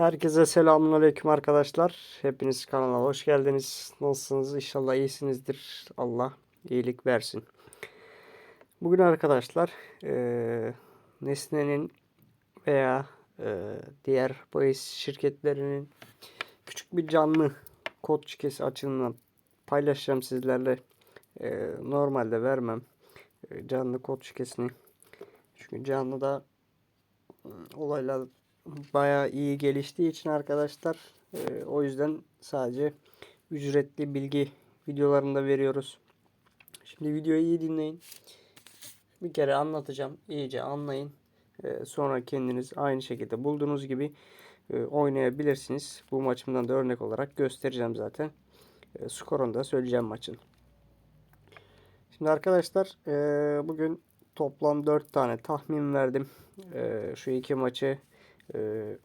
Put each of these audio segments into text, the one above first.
Herkese selamünaleyküm arkadaşlar. Hepiniz kanala hoş geldiniz. Nasılsınız? İnşallah iyisinizdir. Allah iyilik versin. Bugün arkadaşlar eee Nesne'nin veya eee, diğer bahis şirketlerinin küçük bir canlı kod şifresi açılımını paylaşacağım sizlerle. Eee, normalde vermem eee, canlı kod şifresini. Çünkü canlıda olaylar bayağı iyi geliştiği için arkadaşlar e, o yüzden sadece ücretli bilgi videolarında veriyoruz. Şimdi videoyu iyi dinleyin. Bir kere anlatacağım. iyice anlayın. E, sonra kendiniz aynı şekilde bulduğunuz gibi e, oynayabilirsiniz. Bu maçımdan da örnek olarak göstereceğim zaten. E, skorunu da söyleyeceğim maçın. Şimdi arkadaşlar e, bugün toplam 4 tane tahmin verdim. E, şu iki maçı e,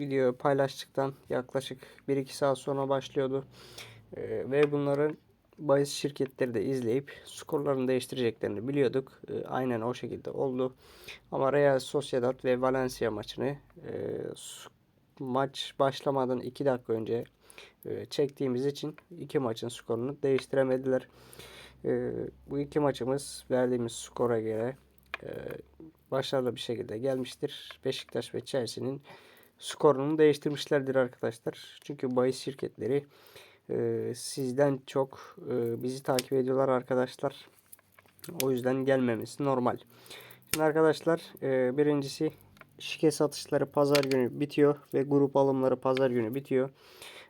video paylaştıktan yaklaşık 1-2 saat sonra başlıyordu. E, ve bunların bahis şirketleri de izleyip skorlarını değiştireceklerini biliyorduk. E, aynen o şekilde oldu. Ama Real Sociedad ve Valencia maçını e, maç başlamadan 2 dakika önce e, çektiğimiz için iki maçın skorunu değiştiremediler. Bu iki maçımız verdiğimiz skora göre e, başarılı bir şekilde gelmiştir. Beşiktaş ve Chelsea'nin skorunu değiştirmişlerdir arkadaşlar. Çünkü bahis şirketleri e, sizden çok e, bizi takip ediyorlar arkadaşlar. O yüzden gelmemesi normal. Şimdi arkadaşlar e, birincisi şike satışları pazar günü bitiyor ve grup alımları pazar günü bitiyor.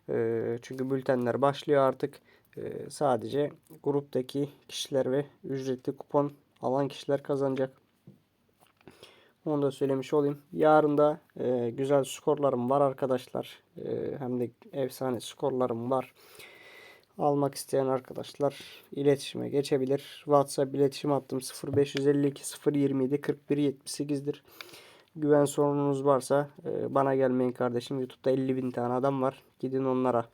E, çünkü bültenler başlıyor artık. E, sadece gruptaki kişiler ve ücretli kupon alan kişiler kazanacak. Onu da söylemiş olayım. Yarın da e, güzel skorlarım var arkadaşlar. E, hem de efsane skorlarım var. Almak isteyen arkadaşlar iletişime geçebilir. WhatsApp iletişim hattım 0552 027 41 78'dir. Güven sorununuz varsa e, bana gelmeyin kardeşim. YouTube'da 50 bin tane adam var. Gidin onlara.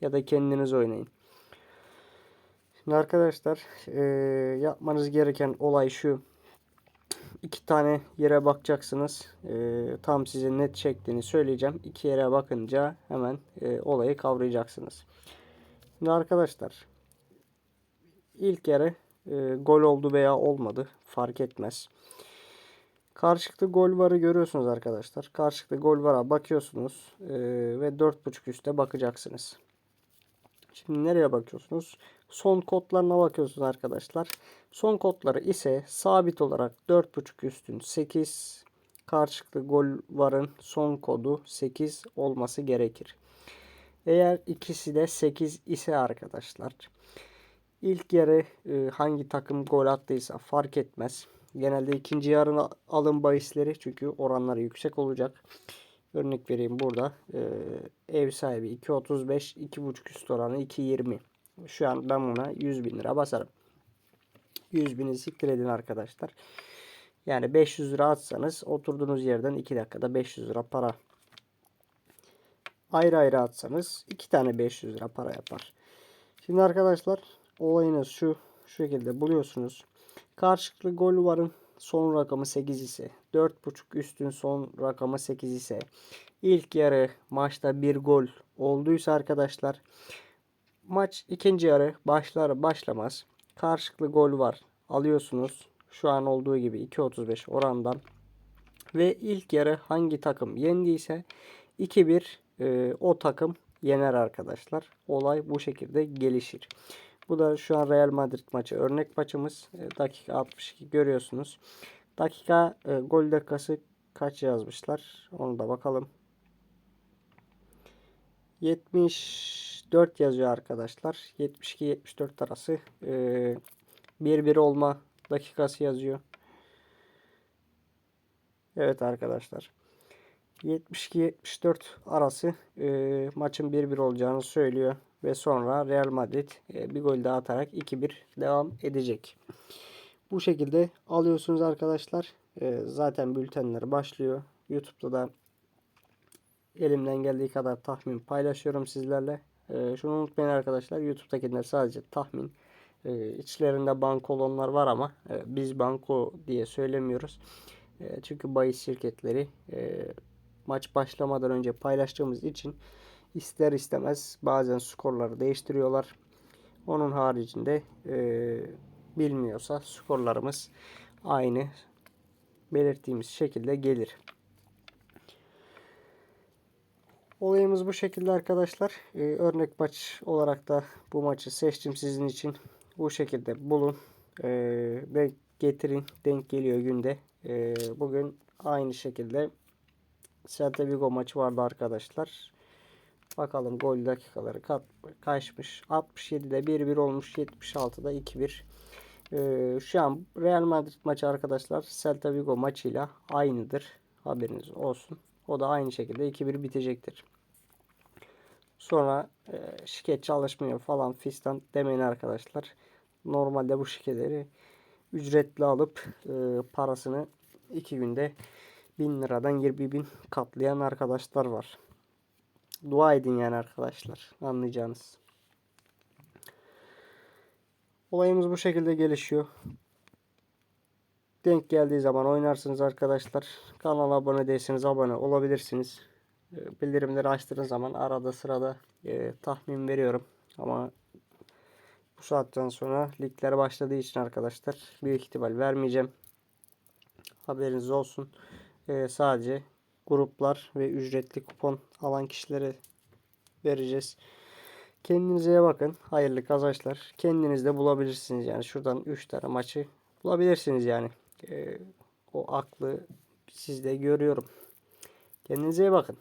Ya da kendiniz oynayın. Şimdi arkadaşlar e, yapmanız gereken olay şu iki tane yere bakacaksınız. E, tam size net çektiğini söyleyeceğim. İki yere bakınca hemen e, olayı kavrayacaksınız. Şimdi arkadaşlar ilk yere e, gol oldu veya olmadı fark etmez. Karşılıklı gol varı görüyorsunuz arkadaşlar. Karşılıklı gol vara bakıyorsunuz e, ve 4.5 üste bakacaksınız. Şimdi nereye bakıyorsunuz? Son kodlarına bakıyorsunuz arkadaşlar. Son kodları ise sabit olarak 4.5 üstün 8 karşılıklı gol varın son kodu 8 olması gerekir. Eğer ikisi de 8 ise arkadaşlar ilk yarı e, hangi takım gol attıysa fark etmez. Genelde ikinci yarın alın bahisleri çünkü oranları yüksek olacak. Örnek vereyim burada. E, ev sahibi 2.35, 2.5 üst oranı 2.20. Şu an ben buna 100 bin lira basarım. 100 bini siktir edin arkadaşlar. Yani 500 lira atsanız oturduğunuz yerden 2 dakikada 500 lira para. Ayrı ayrı atsanız 2 tane 500 lira para yapar. Şimdi arkadaşlar olayınız şu. Şu şekilde buluyorsunuz. Karşılıklı gol varın son rakamı 8 ise 4.5 üstün son rakamı 8 ise ilk yarı maçta bir gol olduysa arkadaşlar maç ikinci yarı başlar başlamaz karşılıklı gol var alıyorsunuz şu an olduğu gibi 2.35 orandan ve ilk yarı hangi takım yendiyse 2-1 e, o takım yener arkadaşlar. Olay bu şekilde gelişir. Bu da şu an Real Madrid maçı örnek maçımız. E, dakika 62 görüyorsunuz. Dakika e, gol dakikası kaç yazmışlar? Onu da bakalım. 74 yazıyor arkadaşlar. 72-74 arası. 1-1 olma dakikası yazıyor. Evet arkadaşlar. 72-74 arası e, maçın 1-1 olacağını söylüyor. Ve sonra Real Madrid e, bir gol daha atarak 2-1 devam edecek. Bu şekilde alıyorsunuz arkadaşlar. E, zaten bültenler başlıyor. YouTube'da da elimden geldiği kadar tahmin paylaşıyorum sizlerle. E, şunu unutmayın arkadaşlar. YouTube'dakiler sadece tahmin. E, içlerinde bankolonlar var ama e, biz banko diye söylemiyoruz. E, çünkü bahis şirketleri e, maç başlamadan önce paylaştığımız için ister istemez bazen skorları değiştiriyorlar. Onun haricinde e, bilmiyorsa skorlarımız aynı belirttiğimiz şekilde gelir. Olayımız bu şekilde arkadaşlar. Ee, örnek maç olarak da bu maçı seçtim sizin için. Bu şekilde bulun. Ee, denk getirin. Denk geliyor günde. Ee, bugün aynı şekilde Celta Vigo maçı vardı arkadaşlar. Bakalım gol dakikaları kat, kaçmış. 67'de 1-1 olmuş. 76'da 2-1. Ee, şu an Real Madrid maçı arkadaşlar Celta Vigo maçıyla aynıdır. Haberiniz olsun. O da aynı şekilde 2-1 bitecektir. Sonra e, şirket çalışmıyor falan fistan demeyin arkadaşlar. Normalde bu şirketleri ücretli alıp e, parasını 2 günde 1000 liradan 20 bin katlayan arkadaşlar var. Dua edin yani arkadaşlar. Anlayacağınız. Olayımız bu şekilde gelişiyor. Denk geldiği zaman oynarsınız arkadaşlar. Kanala abone değilseniz abone olabilirsiniz. E, Bildirimleri açtığınız zaman arada sırada e, tahmin veriyorum. Ama bu saatten sonra ligler başladığı için arkadaşlar büyük ihtimal vermeyeceğim. Haberiniz olsun. E, sadece gruplar ve ücretli kupon alan kişilere vereceğiz. Kendinize bakın. Hayırlı kazançlar. Kendiniz de bulabilirsiniz yani. Şuradan 3 tane maçı bulabilirsiniz yani. Ee, o aklı sizde görüyorum. Kendinize iyi bakın.